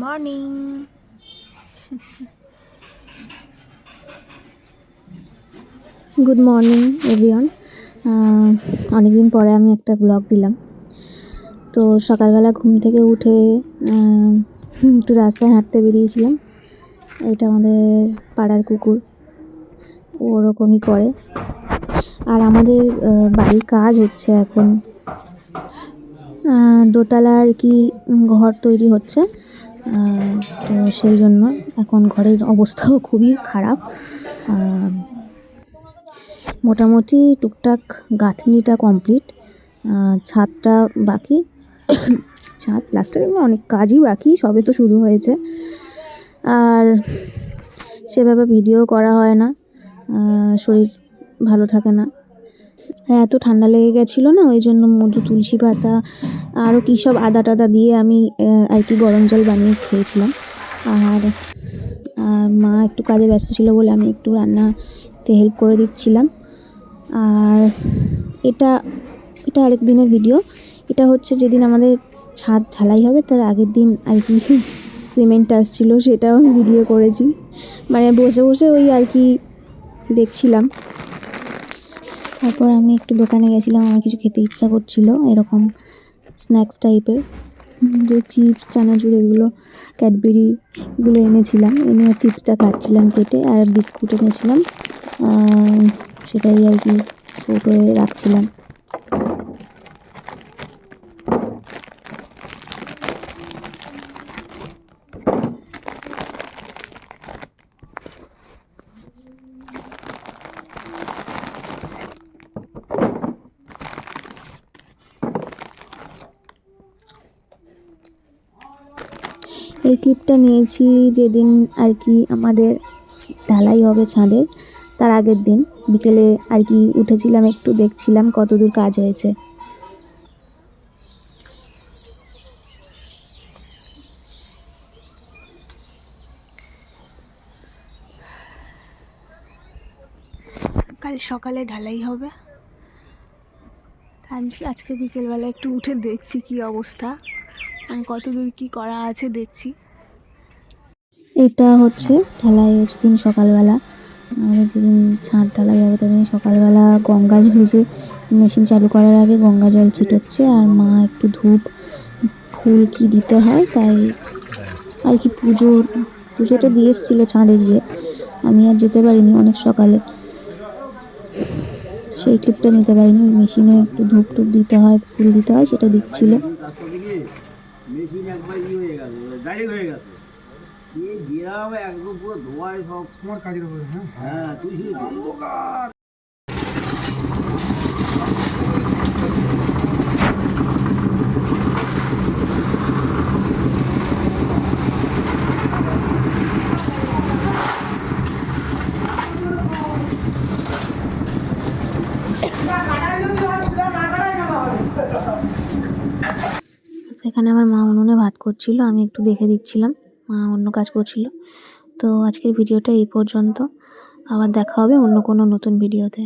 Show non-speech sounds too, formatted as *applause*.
Morning good morning everyone অনেকদিন পরে আমি একটা ব্লগ দিলাম। তো সকালবেলা ঘুম থেকে উঠে একটু রাস্তায় হাঁটতে বেরিয়েছিলাম। এটা আমাদের পাড়ার কুকুর। ওরকমই করে। আর আমাদের বাড়ির কাজ হচ্ছে এখন আহ, দোতলা আর কি ঘর তৈরি হচ্ছে। তো সেই জন্য এখন ঘরের অবস্থাও খুবই খারাপ। মোটামুটি টুকটাক গাঁথনিটা কমপ্লিট। ছাদটা বাকি। *coughs* ছাদ, প্লাস্টার অনেক কাজই বাকি, সবে তো শুরু হয়েছে। আর সেভাবে ভিডিও করা হয় না। শরীর ভালো থাকে না। আর এত ঠান্ডা লেগে গেছিল না, ওই জন্য মধু, তুলসী পাতা আরও কী সব আদা টাদা দিয়ে আমি আর কি গরম জল বানিয়ে খেয়েছিলাম। আর আর মা একটু কাজে ব্যস্ত ছিল বলে আমি একটু রান্নাতে হেল্প করে দিচ্ছিলাম। আর এটা এটা আরেক দিনের ভিডিও এটা হচ্ছে যেদিন আমাদের ছাদ ঢালাই হবে, তার আগের দিন আর কি সিমেন্ট আসছিল, সেটাও আমি ভিডিও করেছি। মানে বসে বসে ওই আর কি দেখছিলাম। তারপর আমি একটু দোকানে গেছিলাম, আমার কিছু খেতে ইচ্ছা করছিল, এরকম স্ন্যাক্স টাইপের যে চিপস চানাচুর, এগুলো ক্যাডবেরি এগুলো এনেছিলাম, এনে চিপসটা খাচ্ছিলাম কেটে আর বিস্কুট এনেছিলাম। সেটাই আর কি ফোটোয়ে রাখছিলাম। এই ক্লিপটা নিয়েছি যেদিন আর কি আমাদের ঢালাই হবে ছাদের, তার আগের দিন। বিকেলে আর কি উঠেছিলাম, একটু দেখছিলাম কতদূর কাজ হয়েছে। কাল সকালে ঢালাই হবে। আমি আজকে বিকেলবেলা একটু উঠে দেখছি কি অবস্থা। আর কতদূর কি করা আছে দেখছি। এটা হচ্ছে ঢালাইয়ের দিন সকালবেলা। আমাদের যেদিন ছাদ ঢালাই হবে সেদিন সকালবেলা গঙ্গা জল যে মেশিন চালু করার আগে গঙ্গা জল ছিটোচ্ছে আর মা একটু ধূপ, ফুল কি দিতে হয় তাই আর কি পুজো, পুজোটা দিয়ে এসেছিল ছাদে গিয়ে। আমি আর যেতে পারিনি অনেক সকালে। সেই ক্লিপটা নিতে পারিনি। মেশিনে একটু ধূপ টুপ দিতে হয়, ফুল দিতে হয় সেটা দিচ্ছিল। মেশিন একবার ই হয়ে গেছে ডাইরেক্ট হয়ে গেছে। এই গেরাও একদম পুরো ধোয়ায় সব। তোমার কাজের উপরে হ্যাঁ? হ্যাঁ তুই শুধু অন্ধকার। সেখানে আমার মা উনুনে ভাত করছিল, আমি একটু দেখে দিচ্ছিলাম, মা অন্য কাজ করছিল। তো আজকের ভিডিওটা এই পর্যন্ত, আবার দেখা হবে অন্য কোনো নতুন ভিডিওতে।